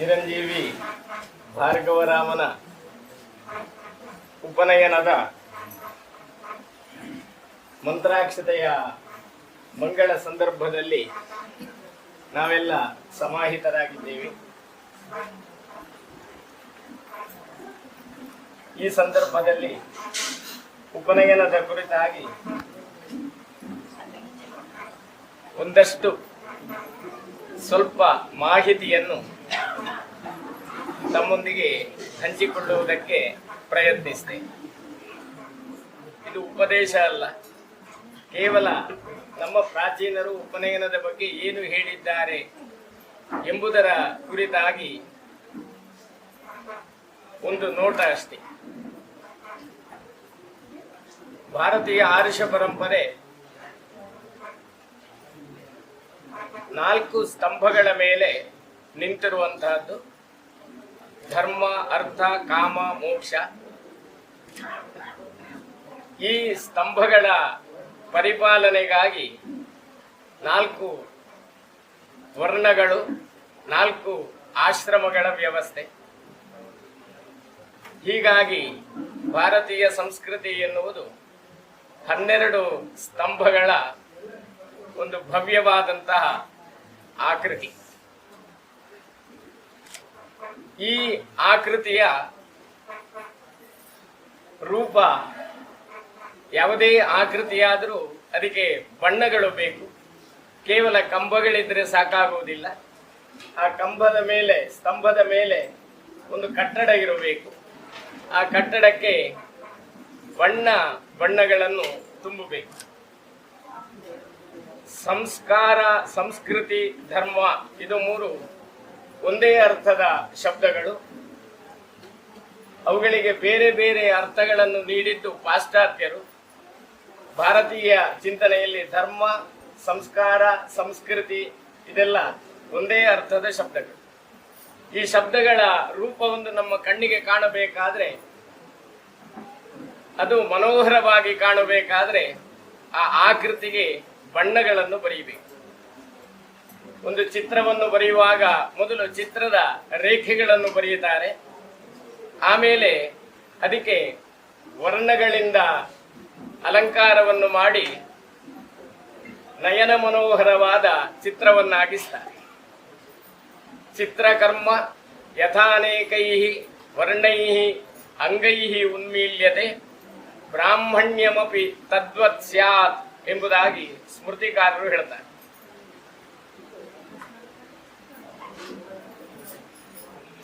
ಚಿರಂಜೀವಿ ಭಾರ್ಗವರಾಮನ ಉಪನಯನದ ಮಂತ್ರಾಕ್ಷತೆಯ ಮಂಗಳ ಸಂದರ್ಭದಲ್ಲಿ ನಾವೆಲ್ಲ ಸಮಾಹಿತರಾಗಿದ್ದೇವೆ. ಈ ಸಂದರ್ಭದಲ್ಲಿ ಉಪನಯನದ ಕುರಿತಾಗಿ ಒಂದಷ್ಟು ಸ್ವಲ್ಪ ಮಾಹಿತಿಯನ್ನು ತಮ್ಮೊಂದಿಗೆ ಹಂಚಿಕೊಳ್ಳುವುದಕ್ಕೆ ಪ್ರಯತ್ನಿಸಿದೆ. ಇದು ಉಪದೇಶ ಅಲ್ಲ. ಕೇವಲ ನಮ್ಮ ಪ್ರಾಚೀನರು ಉಪನಯನದ ಬಗ್ಗೆ ಏನು ಹೇಳಿದ್ದಾರೆ ಎಂಬುದರ ಕುರಿತಾಗಿ ಒಂದು ನೋಟ ಅಷ್ಟೇ. ಭಾರತೀಯ ಆರುಷ ಪರಂಪರೆ ನಾಲ್ಕು ಸ್ತಂಭಗಳ ಮೇಲೆ ನಿಂತಿರುವಂತಹದ್ದು. ಧರ್ಮ, ಅರ್ಥ, ಕಾಮ, ಮೋಕ್ಷ. ಈ ಸ್ತಂಭಗಳ ಪರಿಪಾಲನೆಗಾಗಿ ನಾಲ್ಕು ವರ್ಣಗಳು, ನಾಲ್ಕು ಆಶ್ರಮಗಳ ವ್ಯವಸ್ಥೆ. ಹೀಗಾಗಿ ಭಾರತೀಯ ಸಂಸ್ಕೃತಿ ಎನ್ನುವುದು ಹನ್ನೆರಡು ಸ್ತಂಭಗಳ ಒಂದು ಭವ್ಯವಾದಂತಹ ಆಕೃತಿ. ಈ ಆಕೃತಿಯ ರೂಪ ಯಾವುದೇ ಆಕೃತಿಯಾದರೂ ಅದಕ್ಕೆ ಬಣ್ಣಗಳು ಬೇಕು. ಕೇವಲ ಕಂಬಗಳಿದ್ರೆ ಸಾಕಾಗುವುದಿಲ್ಲ. ಆ ಕಂಬದ ಮೇಲೆ, ಸ್ತಂಭದ ಮೇಲೆ ಒಂದು ಕಟ್ಟಡ ಇರಬೇಕು. ಆ ಕಟ್ಟಡಕ್ಕೆ ಬಣ್ಣ ಬಣ್ಣಗಳನ್ನು ತುಂಬಬೇಕು. ಸಂಸ್ಕಾರ, ಸಂಸ್ಕೃತಿ, ಧರ್ಮ, ಇದು ಮೂರು ಒಂದೇ ಅರ್ಥದ ಶಬ್ದಗಳು. ಅವುಗಳಿಗೆ ಬೇರೆ ಬೇರೆ ಅರ್ಥಗಳನ್ನು ನೀಡಿದ್ದು ಪಾಶ್ಚಾತ್ಯರು. ಭಾರತೀಯ ಚಿಂತನೆಯಲ್ಲಿ ಧರ್ಮ, ಸಂಸ್ಕಾರ, ಸಂಸ್ಕೃತಿ ಇದೆಲ್ಲ ಒಂದೇ ಅರ್ಥದ ಶಬ್ದಗಳು. ಈ ಶಬ್ದಗಳ ರೂಪವೊಂದು ನಮ್ಮ ಕಣ್ಣಿಗೆ ಕಾಣಬೇಕಾದ್ರೆ, ಅದು ಮನೋಹರವಾಗಿ ಕಾಣಬೇಕಾದ್ರೆ ಆ ಆಕೃತಿಗೆ ಬಣ್ಣಗಳನ್ನು ಬರೆಯಬೇಕು. ಒಂದು ಚಿತ್ರವನ್ನು ಬರೆಯುವಾಗ ಮೊದಲು ಚಿತ್ರದ ರೇಖೆಗಳನ್ನು ಬರೆಯುತ್ತಾರೆ. ಆಮೇಲೆ ಅದಕ್ಕೆ ವರ್ಣಗಳಿಂದ ಅಲಂಕಾರವನ್ನು ಮಾಡಿ ನಯನ ಮನೋಹರವಾದ ಚಿತ್ರವನ್ನಾಗಿಸ್ತಾರೆ. ಚಿತ್ರಕರ್ಮ ಯಥಾನೇಕೈ ವರ್ಣೈ ಅಂಗೈ ಉನ್ಮೀಲ್ಯತೆ ಬ್ರಾಹ್ಮಣ್ಯಮಿ ತದ್ವತ್ ಸ್ಯಾತ್ ಎಂಬುದಾಗಿ ಸ್ಮೃತಿಕಾರರು ಹೇಳ್ತಾರೆ.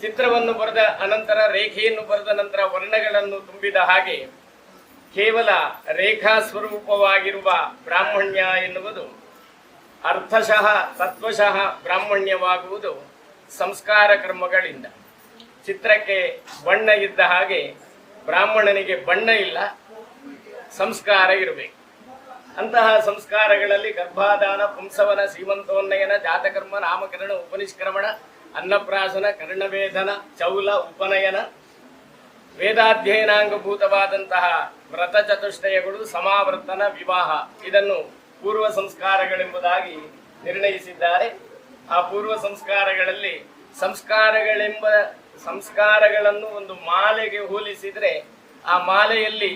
ಚಿತ್ರವನ್ನು ಬರೆದ ಅನಂತರ, ರೇಖೆಯನ್ನು ಬರೆದ ನಂತರ ವರ್ಣಗಳನ್ನು ತುಂಬಿದ ಹಾಗೆ ಕೇವಲ ರೇಖಾ ಸ್ವರೂಪವಾಗಿರುವ ಬ್ರಾಹ್ಮಣ್ಯ ಎನ್ನುವುದು ಅರ್ಥಶಃ, ತತ್ವಶಃ ಬ್ರಾಹ್ಮಣ್ಯವಾಗುವುದು ಸಂಸ್ಕಾರ ಕರ್ಮಗಳಿಂದ. ಚಿತ್ರಕ್ಕೆ ಬಣ್ಣ ಇದ್ದ ಹಾಗೆ ಬ್ರಾಹ್ಮಣನಿಗೆ ಬಣ್ಣ ಇಲ್ಲ, ಸಂಸ್ಕಾರ ಇರಬೇಕು. ಅಂತಹ ಸಂಸ್ಕಾರಗಳಲ್ಲಿ ಗರ್ಭಾದಾನ, ಪುಂಸವನ ಸೀಮಂತೋನ್ನಯನ ಜಾತಕರ್ಮ, ನಾಮಕರಣ, ಉಪನಿಷ್ಕ್ರಮಣ ಅನ್ನಪ್ರಾಸನ ಕರ್ಣವೇಧನ ಚೌಲ, ಉಪನಯನ, ವೇದಾಧ್ಯಯನಾಂಗಭೂತವಾದಂತಹ ವ್ರತ ಚತುಷ್ಟಯಗಳು ಸಮಾವರ್ತನ, ವಿವಾಹ ಇದನ್ನು ಪೂರ್ವ ಸಂಸ್ಕಾರಗಳೆಂಬುದಾಗಿ ನಿರ್ಣಯಿಸಿದ್ದಾರೆ. ಆ ಪೂರ್ವ ಸಂಸ್ಕಾರಗಳಲ್ಲಿ ಸಂಸ್ಕಾರಗಳೆಂಬ, ಸಂಸ್ಕಾರಗಳನ್ನು ಒಂದು ಮಾಲೆಗೆ ಹೋಲಿಸಿದರೆ ಆ ಮಾಲೆಯಲ್ಲಿ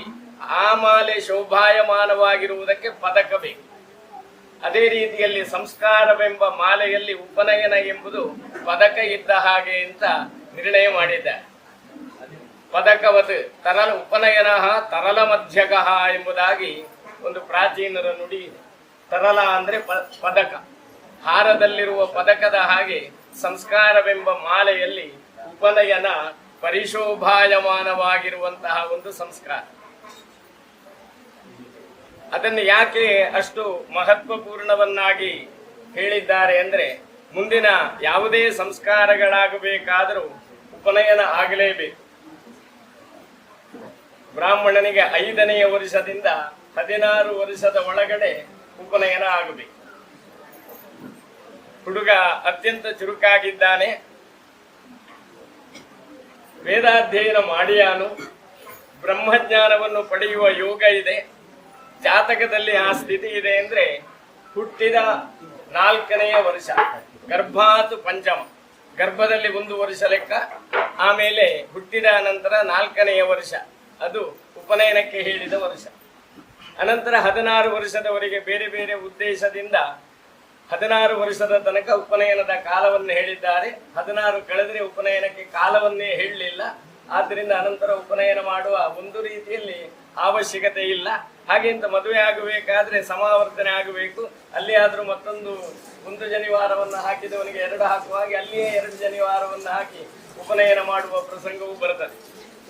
ಆ ಮಾಲೆ ಶೋಭಾಯಮಾನವಾಗಿರುವುದಕ್ಕೆ ಪದಕ ಬೇಕು. ಅದೇ ರೀತಿಯಲ್ಲಿ ಸಂಸ್ಕಾರವೆಂಬ ಮಾಲೆಯಲ್ಲಿ ಉಪನಯನ ಎಂಬುದು ಪದಕ ಇದ್ದ ಹಾಗೆ ಅಂತ ನಿರ್ಣಯ ಮಾಡಿದ್ದಾರೆ ಪದಕವತ್ ತರಲ ಉಪನಯನ ತರಲ ಮಧ್ಯಕ ಎಂಬುದಾಗಿ ಒಂದು ಪ್ರಾಚೀನರ ನುಡಿ ತರಲ ಅಂದ್ರೆ ಪದಕ. ಹಾರದಲ್ಲಿರುವ ಪದಕದ ಹಾಗೆ ಸಂಸ್ಕಾರವೆಂಬ ಮಾಲೆಯಲ್ಲಿ ಉಪನಯನ ಪರಿಶೋಭಾಯಮಾನವಾಗಿರುವಂತಹ ಒಂದು ಸಂಸ್ಕಾರ. ಅದನ್ನು ಯಾಕೆ ಅಷ್ಟು ಮಹತ್ವಪೂರ್ಣವನ್ನಾಗಿ ಹೇಳಿದ್ದಾರೆ ಅಂದರೆ ಮುಂದಿನ ಯಾವುದೇ ಸಂಸ್ಕಾರಗಳಾಗಬೇಕಾದರೂ ಉಪನಯನ ಆಗಲೇಬೇಕು. ಬ್ರಾಹ್ಮಣನಿಗೆ ಐದನೆಯ ವರ್ಷದಿಂದ ಹದಿನಾರು ವರ್ಷದ ಒಳಗಡೆ ಉಪನಯನ ಆಗಬೇಕು. ಹುಡುಗ ಅತ್ಯಂತ ಚುರುಕಾಗಿದ್ದಾನೆ. ವೇದಾಧ್ಯಯನ ಮಾಡಿಯಾನು. ಬ್ರಹ್ಮಜ್ಞಾನವನ್ನು ಪಡೆಯುವ ಯೋಗ ಇದೆ. ಜಾತಕದಲ್ಲಿ ಆ ಸ್ಥಿತಿ ಇದೆ ಅಂದ್ರೆ ಹುಟ್ಟಿದ ನಾಲ್ಕನೆಯ ವರ್ಷ, ಗರ್ಭಾತು ಪಂಚಮ. ಗರ್ಭದಲ್ಲಿ ಒಂದು ವರ್ಷ ಲೆಕ್ಕ, ಆಮೇಲೆ ಹುಟ್ಟಿದ ನಂತರ ನಾಲ್ಕನೆಯ ವರ್ಷ. ಅದು ಉಪನಯನಕ್ಕೆ ಹೇಳಿದ ವರ್ಷ. ಅನಂತರ ಹದಿನಾರು ವರ್ಷದವರೆಗೆ ಬೇರೆ ಬೇರೆ ಉದ್ದೇಶದಿಂದ ಹದಿನಾರು ವರ್ಷದ ತನಕ ಉಪನಯನದ ಕಾಲವನ್ನು ಹೇಳಿದ್ದಾರೆ. ಹದಿನಾರು ಕಳೆದರೆ ಉಪನಯನಕ್ಕೆ ಕಾಲವನ್ನೇ ಹೇಳಲಿಲ್ಲ. ಆದ್ದರಿಂದ ಅನಂತರ ಉಪನಯನ ಮಾಡುವ ಒಂದು ರೀತಿಯಲ್ಲಿ ಅವಶ್ಯಕತೆ ಇಲ್ಲ. ಹಾಗೆಂತ ಮದುವೆ ಆಗಬೇಕಾದ್ರೆ ಸಮಾವರ್ತನೆ ಆಗಬೇಕು. ಅಲ್ಲಿ ಆದರೂ ಮತ್ತೊಂದು ಒಂದು ಜನಿವಾರವನ್ನು ಹಾಕಿದವನಿಗೆ ಎರಡು ಹಾಕುವ ಹಾಗೆ ಅಲ್ಲಿಯೇ ಎರಡು ಜನಿವಾರವನ್ನು ಹಾಕಿ ಉಪನಯನ ಮಾಡುವ ಪ್ರಸಂಗವೂ ಬರುತ್ತದೆ.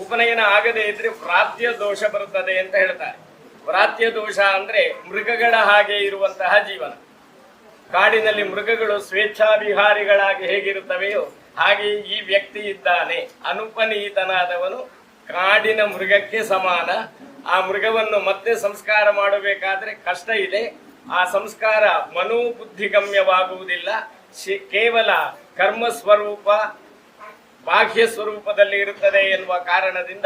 ಉಪನಯನ ಆಗದೇ ಇದ್ರೆ ಪ್ರಾತ್ಯ ದೋಷ ಬರುತ್ತದೆ ಅಂತ ಹೇಳ್ತಾರೆ. ವ್ರಾತ್ಯ ದೋಷ ಅಂದ್ರೆ ಮೃಗಗಳ ಹಾಗೆ ಇರುವಂತಹ ಜೀವನ. ಕಾಡಿನಲ್ಲಿ ಮೃಗಗಳು ಸ್ವೇಚ್ಛಾಭಿಹಾರಿಗಳಾಗಿ ಹೇಗಿರುತ್ತವೆಯೋ ಹಾಗೆ ಈ ವ್ಯಕ್ತಿ ಇದ್ದಾನೆ. ಅನುಪನೀತನಾದವನು ಕಾಡಿನ ಮೃಗಕ್ಕೆ ಸಮಾನ. ಆ ಮೃಗವನ್ನು ಮತ್ತೆ ಸಂಸ್ಕಾರ ಮಾಡಬೇಕಾದ್ರೆ ಕಷ್ಟ ಇದೆ. ಆ ಸಂಸ್ಕಾರ ಮನೋಬುದ್ಧಿಗಮ್ಯವಾಗುವುದಿಲ್ಲ. ಕೇವಲ ಕರ್ಮ ಸ್ವರೂಪ ಬಾಹ್ಯ ಸ್ವರೂಪದಲ್ಲಿ ಇರುತ್ತದೆ ಎನ್ನುವ ಕಾರಣದಿಂದ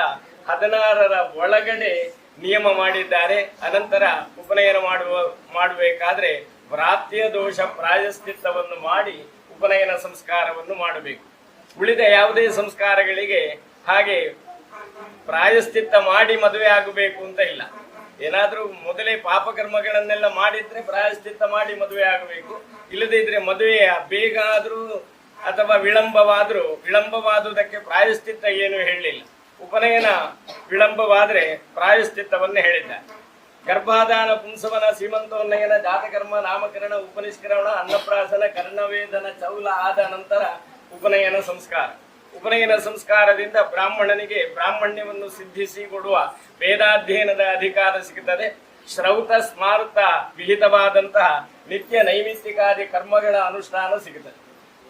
ಹದಿನಾರರ ಒಳಗಡೆ ನಿಯಮ ಮಾಡಿದ್ದಾರೆ. ಅನಂತರ ಉಪನಯನ ಮಾಡುವ, ಮಾಡಬೇಕಾದ್ರೆ ಪ್ರಾತ್ಯ ದೋಷ ಪ್ರಾಯಶ್ಚಿತ್ತವನ್ನು ಮಾಡಿ ಉಪನಯನ ಸಂಸ್ಕಾರವನ್ನು ಮಾಡಬೇಕು. ಉಳಿದ ಯಾವುದೇ ಸಂಸ್ಕಾರಗಳಿಗೆ ಹಾಗೆ ಪ್ರಾಯಶ್ಚಿತ್ತ ಮಾಡಿ ಮದುವೆ ಆಗಬೇಕು ಅಂತ ಇಲ್ಲ. ಏನಾದರೂ ಮೊದಲೇ ಪಾಪಕರ್ಮಗಳನ್ನೆಲ್ಲ ಮಾಡಿದ್ರೆ ಪ್ರಾಯಶ್ಚಿತ್ತ ಮಾಡಿ ಮದುವೆ ಆಗಬೇಕು. ಇಲ್ಲದಿದ್ರೆ ಮದುವೆ ಬೇಗ ಆದರೂ ಅಥವಾ ವಿಳಂಬವಾದರೂ, ವಿಳಂಬವಾದುದಕ್ಕೆ ಪ್ರಾಯಶ್ಚಿತ್ತ ಏನು ಹೇಳಲಿಲ್ಲ. ಉಪನಯನ ವಿಳಂಬವಾದ್ರೆ ಪ್ರಾಯಶ್ಚಿತ್ತವನ್ನೇ ಹೇಳಿದ್ದಾರೆ. ಗರ್ಭಾಧಾನ ಪುಂಸವನ ಸೀಮಂತೋನ್ನಯನ ಜಾತಕರ್ಮ, ನಾಮಕರಣ, ಉಪನಿಷ್ಕರಣ ಅನ್ನಪ್ರಾಸನ ಕರ್ಣವೇದನ, ಚೌಲ ಆದ ನಂತರ ಉಪನಯನ ಸಂಸ್ಕಾರ. ಉಪನಯನ ಸಂಸ್ಕಾರದಿಂದ ಬ್ರಾಹ್ಮಣನಿಗೆ ಬ್ರಾಹ್ಮಣ್ಯವನ್ನು ಸಿದ್ಧಿಸಿ ಕೊಡುವ ವೇದಾಧ್ಯಯನದ ಅಧಿಕಾರ ಸಿಗುತ್ತದೆ. ಶ್ರೌತ, ಸ್ಮಾರತ, ವಿಹಿತವಾದಂತಹ ನಿತ್ಯ ನೈಮಿತ್ತಿಕಾದಿ ಕರ್ಮಗಳ ಅನುಷ್ಠಾನ ಸಿಗುತ್ತದೆ.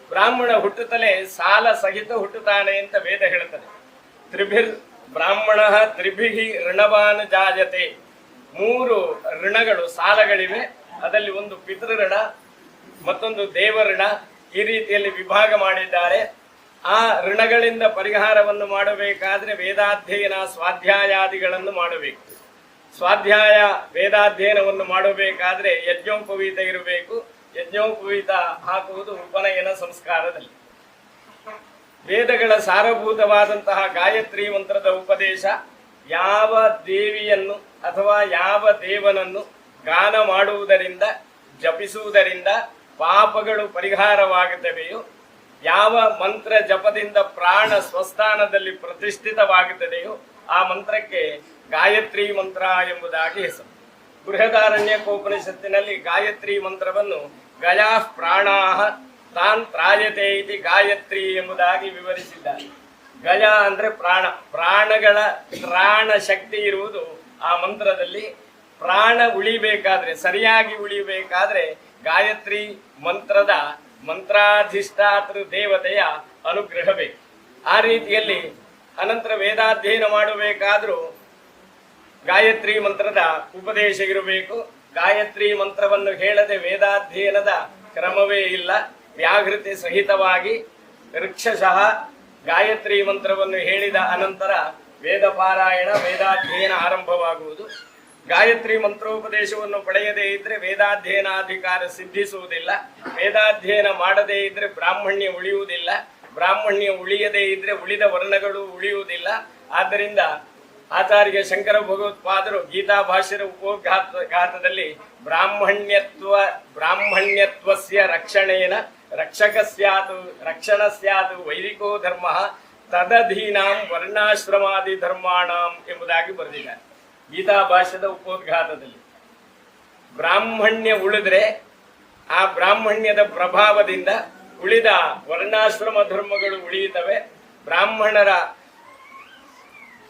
ಬ್ರಾಹ್ಮಣ ಹುಟ್ಟುತ್ತಲೇ ಸಾಲ ಸಹಿತ ಹುಟ್ಟುತ್ತಾನೆ ಅಂತ ವೇದ ಹೇಳುತ್ತದೆ. ತ್ರಿಭಿರ್ ಬ್ರಾಹ್ಮಣ ತ್ರಿಭಿಹಿ ಋಣವಾನ್ ಜಾಯತೆ. ಮೂರು ಋಣಗಳು, ಸಾಲಗಳಿವೆ. ಅದರಲ್ಲಿ ಒಂದು ಪಿತೃಋಣ, ಮತ್ತೊಂದು ದೇವ ಋಣ ಈ ರೀತಿಯಲ್ಲಿ ವಿಭಾಗ ಮಾಡಿದ್ದಾರೆ. ಆ ಋಣಗಳಿಂದ ಪರಿಹಾರವನ್ನು ಮಾಡಬೇಕಾದ್ರೆ ವೇದಾಧ್ಯಯನ, ಸ್ವಾಧ್ಯಾಯಾದಿಗಳನ್ನು ಮಾಡಬೇಕು. ಸ್ವಾಧ್ಯಾಯ, ವೇದಾಧ್ಯಯನವನ್ನು ಮಾಡಬೇಕಾದ್ರೆ ಯಜ್ಞೋಪವೀತ ಇರಬೇಕು. ಯಜ್ಞೋಪವೀತ ಹಾಕುವುದು ಉಪನಯನ ಸಂಸ್ಕಾರದಲ್ಲಿ. ವೇದಗಳ ಸಾರಭೂತವಾದಂತಹ ಗಾಯತ್ರಿ ಮಂತ್ರದ ಉಪದೇಶ. ಯಾವ ದೇವಿಯನ್ನು ಅಥವಾ ಯಾವ ದೇವನನ್ನು ಗಾನ ಮಾಡುವುದರಿಂದ, ಜಪಿಸುವುದರಿಂದ ಪಾಪಗಳು ಪರಿಹಾರವಾಗುತ್ತವೆಯೋ, ಯಾವ ಮಂತ್ರ ಜಪದಿಂದ ಪ್ರಾಣ ಸ್ವಸ್ಥಾನದಲ್ಲಿ ಪ್ರತಿಷ್ಠಿತವಾಗುತ್ತದೆಯೋ, ಆ ಮಂತ್ರಕ್ಕೆ ಗಾಯತ್ರಿ ಮಂತ್ರ ಎಂಬುದಾಗಿ ಹೆಸರು. ಬೃಹದಾರಣ್ಯಕೋಪನಿಷತ್ತಿನಲ್ಲಿ ಗಾಯತ್ರಿ ಮಂತ್ರವನ್ನು ಗಯಾ ಪ್ರಾಣಾಹ ತಾನ್ ತ್ರಾಯತೆ ಇತಿ ಗಾಯತ್ರಿ ಎಂಬುದಾಗಿ ವಿವರಿಸಿದ್ದಾರೆ. ಗಯ ಅಂದ್ರೆ ಪ್ರಾಣ. ಪ್ರಾಣಗಳ ಪ್ರಾಣ ಶಕ್ತಿ ಇರುವುದು ಆ ಮಂತ್ರದಲ್ಲಿ. ಪ್ರಾಣ ಉಳಿಬೇಕಾದ್ರೆ, ಸರಿಯಾಗಿ ಉಳಿಬೇಕಾದ್ರೆ ಗಾಯತ್ರಿ ಮಂತ್ರದ ಮಂತ್ರಾಧಿಷ್ಠಾತೃ ದೇವತೆಯ ಅನುಗ್ರಹ ಆ ರೀತಿಯಲ್ಲಿ ಅನಂತರ ವೇದಾಧ್ಯಯನ ಮಾಡಬೇಕಾದ್ರೂ ಗಾಯತ್ರಿ ಮಂತ್ರದ ಉಪದೇಶ ಇರಬೇಕು. ಗಾಯತ್ರಿ ಮಂತ್ರವನ್ನು ಹೇಳದೆ ವೇದಾಧ್ಯಯನದ ಕ್ರಮವೇ ಇಲ್ಲ. ವ್ಯಾಘೃತಿ ಸಹಿತವಾಗಿ ವೃಕ್ಷಶಃ ಗಾಯತ್ರಿ ಮಂತ್ರವನ್ನು ಹೇಳಿದ ಅನಂತರ ವೇದ ಪಾರಾಯಣ ವೇದಾಧ್ಯಯನ ಆರಂಭವಾಗುವುದು. ಗಾಯತ್ರಿ ಮಂತ್ರೋಪದೇಶವನ್ನು ಪಡೆಯದೇ ಇದ್ರೆ ವೇದಾಧ್ಯಯನಾಧಿಕಾರ ಸಿದ್ಧಿಸುವುದಿಲ್ಲ. ವೇದಾಧ್ಯಯನ ಮಾಡದೇ ಇದ್ರೆ ಬ್ರಾಹ್ಮಣ್ಯ ಉಳಿಯುವುದಿಲ್ಲ. ಬ್ರಾಹ್ಮಣ್ಯ ಉಳಿಯದೇ ಇದ್ರೆ ಉಳಿದ ವರ್ಣಗಳು ಉಳಿಯುವುದಿಲ್ಲ. ಆದ್ದರಿಂದ ಆಚಾರ್ಯ ಶಂಕರ ಭಗವತ್ಪಾದರು ಗೀತಾ ಭಾಷ್ಯರ ಉಪೋಘಾತ ಘಾತದಲ್ಲಿ ಬ್ರಾಹ್ಮಣ್ಯತ್ವ ಬ್ರಾಹ್ಮಣ್ಯತ್ವಸ್ಯ ರಕ್ಷಣೇನ ರಕ್ಷಕ ಸ್ಯಾತು, ರಕ್ಷಣ ಸ್ಯಾತ್ ವೈದಿಕೋ ಧರ್ಮ, ತದಧೀನಾಂ ವರ್ಣಾಶ್ರಮಾದಿ ಧರ್ಮಾಣಾಂ ಎಂಬುದಾಗಿ ಬರೆದಿದ್ದಾರೆ. ಗೀತಾ ಭಾಷ್ಯದ ಉಪೋದ್ಘಾತದಲ್ಲಿ. ಬ್ರಾಹ್ಮಣ್ಯ ಉಳಿದ್ರೆ ಆ ಬ್ರಾಹ್ಮಣ್ಯದ ಪ್ರಭಾವದಿಂದ ಉಳಿದ ವರ್ಣಾಶ್ರಮ ಧರ್ಮಗಳು ಉಳಿಯುತ್ತವೆ. ಬ್ರಾಹ್ಮಣರ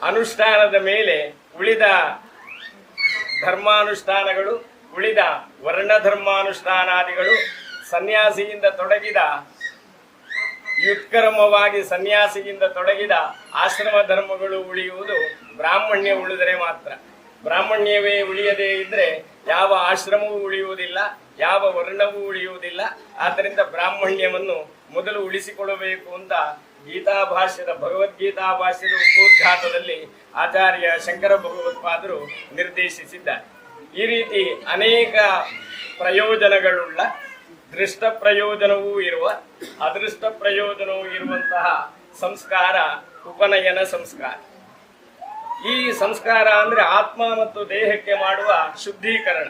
ಅನುಷ್ಠಾನದ ಮೇಲೆ ಉಳಿದ ಧರ್ಮಾನುಷ್ಠಾನಗಳು, ಉಳಿದ ವರ್ಣ ಧರ್ಮಾನುಷ್ಠಾನಾದಿಗಳು ಸನ್ಯಾಸಿಯಿಂದ ತೊಡಗಿದ, ಯುತ್ಕರ್ಮವಾಗಿ ಸನ್ಯಾಸಿಯಿಂದ ತೊಡಗಿದ ಆಶ್ರಮ ಧರ್ಮಗಳು ಉಳಿಯುವುದು ಬ್ರಾಹ್ಮಣ್ಯ ಉಳಿದರೆ ಮಾತ್ರ. ಬ್ರಾಹ್ಮಣ್ಯವೇ ಉಳಿಯದೇ ಇದ್ರೆ ಯಾವ ಆಶ್ರಮವೂ ಉಳಿಯುವುದಿಲ್ಲ, ಯಾವ ವರ್ಣವೂ ಉಳಿಯುವುದಿಲ್ಲ. ಆದ್ದರಿಂದ ಬ್ರಾಹ್ಮಣ್ಯವನ್ನು ಮೊದಲು ಉಳಿಸಿಕೊಳ್ಳಬೇಕು ಅಂತ ಗೀತಾ ಭಾಷ್ಯದ, ಭಗವದ್ಗೀತಾ ಭಾಷ್ಯದ ಉಪೋದ್ಘಾತದಲ್ಲಿ ಆಚಾರ್ಯ ಶಂಕರ ಭಗವತ್ಪಾದರು ನಿರ್ದೇಶಿಸಿದ್ದಾರೆ. ಈ ರೀತಿ ಅನೇಕ ಪ್ರಯೋಜನಗಳುಳ್ಳ ದೃಷ್ಟ ಪ್ರಯೋಜನವೂ ಇರುವ, ಅದೃಷ್ಟ ಪ್ರಯೋಜನವೂ ಇರುವಂತಹ ಸಂಸ್ಕಾರ, ಉಪನಯನ ಸಂಸ್ಕಾರ. ಈ ಸಂಸ್ಕಾರ ಅಂದ್ರೆ ಆತ್ಮ ಮತ್ತು ದೇಹಕ್ಕೆ ಮಾಡುವ ಶುದ್ಧೀಕರಣ.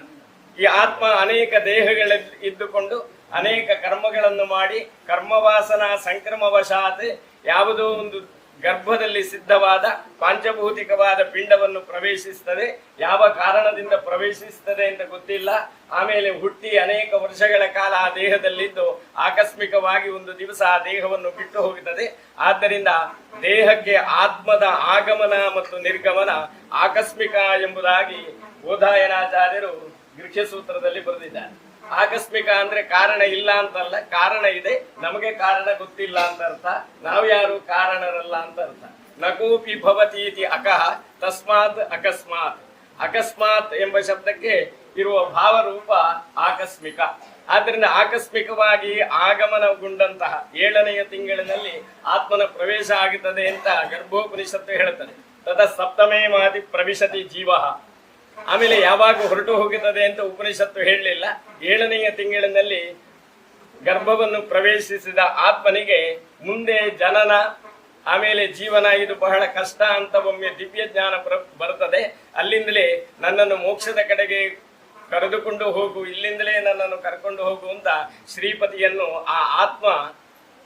ಈ ಆತ್ಮ ಅನೇಕ ದೇಹಗಳಲ್ಲಿ ಇದ್ದುಕೊಂಡು ಅನೇಕ ಕರ್ಮಗಳನ್ನು ಮಾಡಿ, ಕರ್ಮವಾಸನ ಸಂಕ್ರಮವಶಾತ್ ಯಾವುದೋ ಒಂದು ಗರ್ಭದಲ್ಲಿ ಸಿದ್ಧವಾದ ಪಾಂಚಭೌತಿಕವಾದ ಪಿಂಡವನ್ನು ಪ್ರವೇಶಿಸ್ತದೆ ಯಾವ ಕಾರಣದಿಂದ ಪ್ರವೇಶಿಸ್ತದೆ ಅಂತ ಗೊತ್ತಿಲ್ಲ. ಆಮೇಲೆ ಹುಟ್ಟಿ ಅನೇಕ ವರ್ಷಗಳ ಕಾಲ ಆ ದೇಹದಲ್ಲಿದ್ದು ಆಕಸ್ಮಿಕವಾಗಿ ಒಂದು ದಿವಸ ಆ ದೇಹವನ್ನು ಬಿಟ್ಟು ಹೋಗುತ್ತದೆ. ಆದ್ದರಿಂದ ದೇಹಕ್ಕೆ ಆತ್ಮದ ಆಗಮನ ಮತ್ತು ನಿರ್ಗಮನ ಆಕಸ್ಮಿಕ ಎಂಬುದಾಗಿ ಬೋಧಾಯನಾಚಾರ್ಯರು ಗೃಹ್ಯ ಸೂತ್ರದಲ್ಲಿ ಬರೆದಿದ್ದಾರೆ. ಆಕಸ್ಮಿಕ ಅಂದ್ರೆ ಕಾರಣ ಇಲ್ಲ ಅಂತಲ್ಲ, ಕಾರಣ ಇದೆ. ನಮಗೆ ಕಾರಣ ಗೊತ್ತಿಲ್ಲ ಅಂತ ಅರ್ಥ. ನಾವು ಯಾರು ಕಾರಣರಲ್ಲ ಅಂತ ಅರ್ಥ. ನಕೋಪಿ ಭವತಿ ಇತಿ ಅಕಃ, ತಸ್ಮಾತ್ ಅಕಸ್ಮಾತ್. ಅಕಸ್ಮಾತ್ ಎಂಬ ಶಬ್ದಕ್ಕೆ ಇರುವ ಭಾವರೂಪ ಆಕಸ್ಮಿಕ. ಆದ್ರಿಂದ ಆಕಸ್ಮಿಕವಾಗಿ ಆಗಮನಗೊಂಡಂತಹ ಏಳನೆಯ ತಿಂಗಳಿನಲ್ಲಿ ಆತ್ಮನ ಪ್ರವೇಶ ಆಗುತ್ತದೆ ಅಂತ ಗರ್ಭೋಪನಿಷತ್ತು ಹೇಳುತ್ತದೆ. ತದ ಸಪ್ತಮೇ ಮಾತಿ ಪ್ರವಿಶತಿ ಜೀವ. ಆಮೇಲೆ ಯಾವಾಗ ಹೊರಟು ಹೋಗುತ್ತದೆ ಅಂತ ಉಪನಿಷತ್ತು ಹೇಳಲಿಲ್ಲ. ಏಳನೆಯ ತಿಂಗಳಿನಲ್ಲಿ ಗರ್ಭವನ್ನು ಪ್ರವೇಶಿಸಿದ ಆತ್ಮನಿಗೆ ಮುಂದೆ ಜನನ, ಆಮೇಲೆ ಜೀವನ, ಇದು ಬಹಳ ಕಷ್ಟ ಅಂತ ಒಮ್ಮೆ ದಿವ್ಯ ಜ್ಞಾನ ಬರ- ಬರುತ್ತದೆ. ಅಲ್ಲಿಂದಲೇ ನನ್ನನ್ನು ಮೋಕ್ಷದ ಕಡೆಗೆ ಕರೆದುಕೊಂಡು ಹೋಗು, ಇಲ್ಲಿಂದಲೇ ನನ್ನನ್ನು ಕರ್ಕೊಂಡು ಹೋಗು ಅಂತ ಶ್ರೀಪತಿಯನ್ನು ಆ ಆತ್ಮ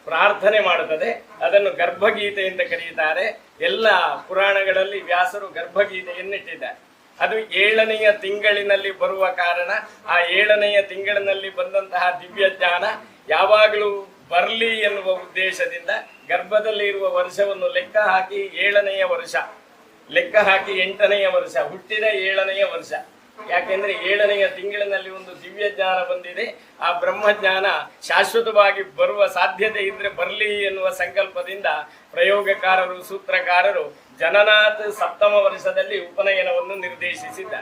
ಪ್ರಾರ್ಥನೆ ಮಾಡುತ್ತದೆ. ಅದನ್ನು ಗರ್ಭಗೀತೆ ಅಂತ ಕರೆಯುತ್ತಾರೆ ಎಲ್ಲ ಪುರಾಣಗಳಲ್ಲಿ ವ್ಯಾಸರು ಗರ್ಭಗೀತೆಯನ್ನಿಟ್ಟಿದ್ದಾರೆ. ಅದು ಏಳನೆಯ ತಿಂಗಳಿನಲ್ಲಿ ಬರುವ ಕಾರಣ, ಆ ಏಳನೆಯ ತಿಂಗಳಿನಲ್ಲಿ ಬಂದಂತಹ ದಿವ್ಯ ಜ್ಞಾನ ಯಾವಾಗಲೂ ಬರಲಿ ಎನ್ನುವ ಉದ್ದೇಶದಿಂದ ಗರ್ಭದಲ್ಲಿ ಇರುವ ವರ್ಷವನ್ನು ಲೆಕ್ಕ ಹಾಕಿ ಏಳನೆಯ ವರ್ಷ, ಲೆಕ್ಕ ಹಾಕಿ ಎಂಟನೆಯ ವರ್ಷ, ಹುಟ್ಟಿದ ಏಳನೆಯ ವರ್ಷ. ಯಾಕೆಂದ್ರೆ ಏಳನೆಯ ತಿಂಗಳಿನಲ್ಲಿ ಒಂದು ದಿವ್ಯ ಜ್ಞಾನ ಬಂದಿದೆ. ಆ ಬ್ರಹ್ಮಜ್ಞಾನ ಶಾಶ್ವತವಾಗಿ ಬರುವ ಸಾಧ್ಯತೆ ಇದ್ರೆ ಬರಲಿ ಎನ್ನುವ ಸಂಕಲ್ಪದಿಂದ ಪ್ರಯೋಗಕಾರರು, ಸೂತ್ರಕಾರರು ಜನನಾಥ್ ಸಪ್ತಮ ವರ್ಷದಲ್ಲಿ ಉಪನಯನವನ್ನು ನಿರ್ದೇಶಿಸಿದ್ದ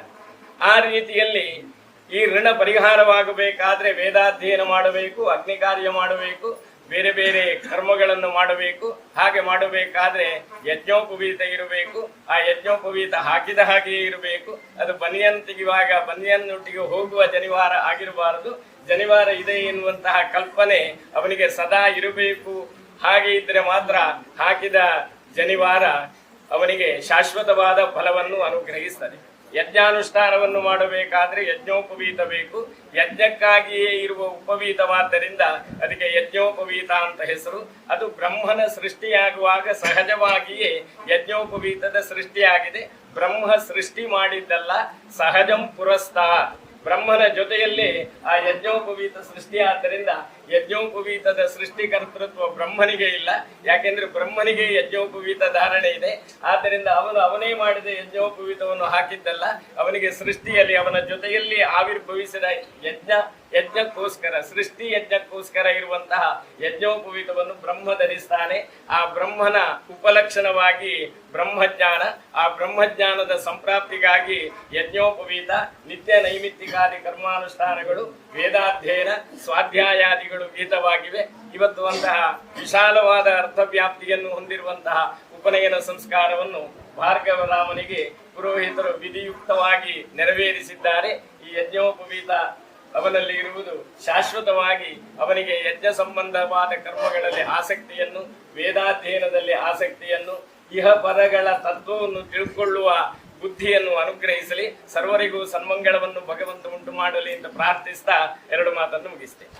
ಆ ರೀತಿಯಲ್ಲಿ ಈ ಋಣ ಪರಿಹಾರವಾಗಬೇಕಾದ್ರೆ ವೇದಾಧ್ಯಯನ ಮಾಡಬೇಕು, ಅಗ್ನಿ ಕಾರ್ಯ ಮಾಡಬೇಕು, ಬೇರೆ ಬೇರೆ ಕರ್ಮಗಳನ್ನು ಮಾಡಬೇಕು. ಹಾಗೆ ಮಾಡಬೇಕಾದ್ರೆ ಯಜ್ಞೋಪವೀತ ಇರಬೇಕು. ಆ ಯಜ್ಞೋಪವೀತ ಹಾಕಿದ ಹಾಗೆಯೇ ಇರಬೇಕು. ಅದು ಬನಿಯನ್ ತೆಗೆಯುವಾಗ ಬನಿಯನ್ನೊಟ್ಟಿಗೆ ಹೋಗುವ ಜನಿವಾರ ಆಗಿರಬಾರದು. ಜನಿವಾರ ಇದೆ ಎನ್ನುವಂತಹ ಕಲ್ಪನೆ ಅವನಿಗೆ ಸದಾ ಇರಬೇಕು. ಹಾಗೆ ಇದ್ರೆ ಮಾತ್ರ ಹಾಕಿದ ಜನಿವಾರ ಅವನಿಗೆ ಶಾಶ್ವತವಾದ ಫಲವನ್ನು ಅನುಗ್ರಹಿಸ್ತದೆ. ಯಜ್ಞಾನುಷ್ಠಾನವನ್ನು ಮಾಡಬೇಕಾದ್ರೆ ಯಜ್ಞೋಪವೀತ ಬೇಕು ಯಜ್ಞಕ್ಕಾಗಿಯೇ ಇರುವ ಉಪವೀತವಾದ್ದರಿಂದ ಅದಕ್ಕೆ ಯಜ್ಞೋಪವೀತ ಅಂತ ಹೆಸರು. ಅದು ಬ್ರಹ್ಮನ ಸೃಷ್ಟಿಯಾಗುವಾಗ ಸಹಜವಾಗಿಯೇ ಯಜ್ಞೋಪವೀತದ ಸೃಷ್ಟಿಯಾಗಿದೆ. ಬ್ರಹ್ಮ ಸೃಷ್ಟಿ ಮಾಡಿದ್ದಲ್ಲ, ಸಹಜಂ ಪುರಸ್ತಾತ್. ಬ್ರಹ್ಮನ ಜೊತೆಯಲ್ಲಿ ಆ ಯಜ್ಞೋಪವೀತ ಸೃಷ್ಟಿ ಆದ್ದರಿಂದ ಯಜ್ಞೋಪವೀತದ ಸೃಷ್ಟಿಕರ್ತೃತ್ವ ಬ್ರಹ್ಮನಿಗೆ ಇಲ್ಲ. ಯಾಕೆಂದ್ರೆ ಬ್ರಹ್ಮನಿಗೆ ಯಜ್ಞೋಪವೀತ ಧಾರಣೆ ಇದೆ. ಆದ್ದರಿಂದ ಅವನು ಅವನೇ ಮಾಡಿದ ಯಜ್ಞೋಪವೀತವನ್ನು ಹಾಕಿದ್ದಲ್ಲ. ಅವನಿಗೆ ಸೃಷ್ಟಿಯಲ್ಲಿ, ಅವನ ಜೊತೆಯಲ್ಲಿ ಆವಿರ್ಭವಿಸಿದ ಯಜ್ಞ, ಯಜ್ಞಕ್ಕೋಸ್ಕರ, ಸೃಷ್ಟಿ ಯಜ್ಞಕ್ಕೋಸ್ಕರ ಇರುವಂತಹ ಯಜ್ಞೋಪವೀತವನ್ನು ಬ್ರಹ್ಮ ಧರಿಸ್ತಾನೆ ಆ ಬ್ರಹ್ಮನ ಉಪಲಕ್ಷಣವಾಗಿ ಬ್ರಹ್ಮಜ್ಞಾನ, ಆ ಬ್ರಹ್ಮಜ್ಞಾನದ ಸಂಪ್ರಾಪ್ತಿಗಾಗಿ ಯಜ್ಞೋಪವೀತ, ನಿತ್ಯ ನೈಮಿತ್ತಿಕಾದಿ ಕರ್ಮಾನುಷ್ಠಾನಗಳು, ವೇದಾಧ್ಯಯನ, ಸ್ವಾಧ್ಯಾಯಾದಿಗಳು ಗೀತವಾಗಿವೆ. ಇವತ್ತು ಅಂತಹ ವಿಶಾಲವಾದ ಅರ್ಥವ್ಯಾಪ್ತಿಯನ್ನು ಹೊಂದಿರುವಂತಹ ಉಪನಯನ ಸಂಸ್ಕಾರವನ್ನು ಭಾರ್ಗವರಾಮನಿಗೆ ಪುರೋಹಿತರು ವಿಧಿಯುಕ್ತವಾಗಿ ನೆರವೇರಿಸಿದ್ದಾರೆ. ಈ ಯಜ್ಞೋಪವೀತ ಅವನಲ್ಲಿ ಇರುವುದು ಶಾಶ್ವತವಾಗಿ ಅವನಿಗೆ ಯಜ್ಞ ಸಂಬಂಧವಾದ ಕರ್ಮಗಳಲ್ಲಿ ಆಸಕ್ತಿಯನ್ನು, ವೇದಾಧ್ಯಯನದಲ್ಲಿ ಆಸಕ್ತಿಯನ್ನು, ಇಹ ಪದಗಳ ತತ್ವವನ್ನು ತಿಳ್ಕೊಳ್ಳುವ ಬುದ್ಧಿಯನ್ನು ಅನುಗ್ರಹಿಸಲಿ ಸರ್ವರಿಗೂ ಸನ್ಮಂಗಳವನ್ನು ಭಗವಂತ ಉಂಟು ಮಾಡಲಿ ಅಂತ ಪ್ರಾರ್ಥಿಸ್ತಾ ಎರಡು ಮಾತನ್ನು ಮುಗಿಸ್ತೇನೆ.